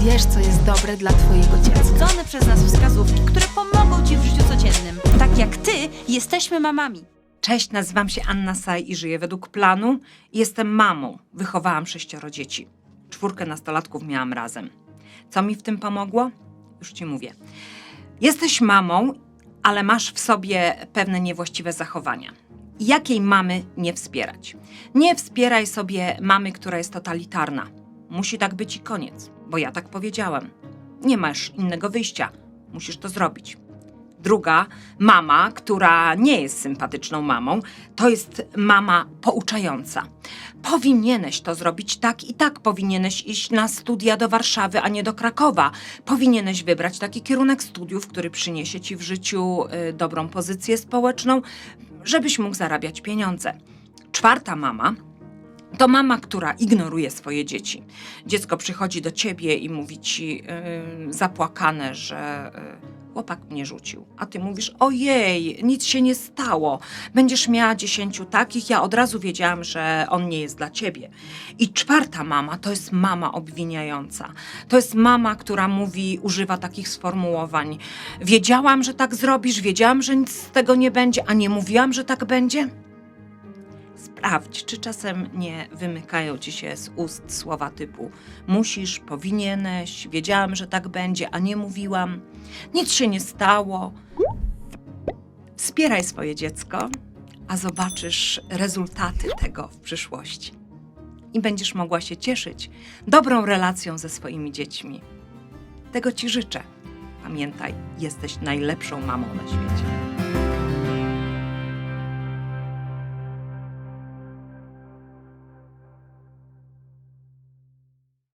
wiesz, co jest dobre dla twojego dziecka. Sprawdzone przez nas wskazówki, które pomogą Ci w życiu codziennym. Tak jak Ty, jesteśmy mamami. Cześć, nazywam się Anna Saj i żyję według planu. Jestem mamą. Wychowałam sześcioro dzieci. Czwórkę nastolatków miałam razem. Co mi w tym pomogło? Już ci mówię. Jesteś mamą, ale masz w sobie pewne niewłaściwe zachowania. Jakiej mamy nie wspierać? Nie wspieraj sobie mamy, która jest totalitarna. Musi tak być i koniec, bo ja tak powiedziałem. Nie masz innego wyjścia. Musisz to zrobić. Druga, mama, która nie jest sympatyczną mamą, to jest mama pouczająca. Powinieneś to zrobić tak i tak, powinieneś iść na studia do Warszawy, a nie do Krakowa. Powinieneś wybrać taki kierunek studiów, który przyniesie ci w życiu y, dobrą pozycję społeczną, żebyś mógł zarabiać pieniądze. Czwarta mama to mama, która ignoruje swoje dzieci. Dziecko przychodzi do ciebie i mówi ci yy, zapłakane, że yy, chłopak mnie rzucił. A ty mówisz: Ojej, nic się nie stało. Będziesz miała dziesięciu takich. Ja od razu wiedziałam, że on nie jest dla ciebie. I czwarta mama to jest mama obwiniająca. To jest mama, która mówi, używa takich sformułowań. Wiedziałam, że tak zrobisz, wiedziałam, że nic z tego nie będzie, a nie mówiłam, że tak będzie. Sprawdź, czy czasem nie wymykają ci się z ust słowa typu musisz, powinieneś, wiedziałam, że tak będzie, a nie mówiłam, nic się nie stało. Wspieraj swoje dziecko, a zobaczysz rezultaty tego w przyszłości. I będziesz mogła się cieszyć dobrą relacją ze swoimi dziećmi. Tego ci życzę. Pamiętaj, jesteś najlepszą mamą na świecie.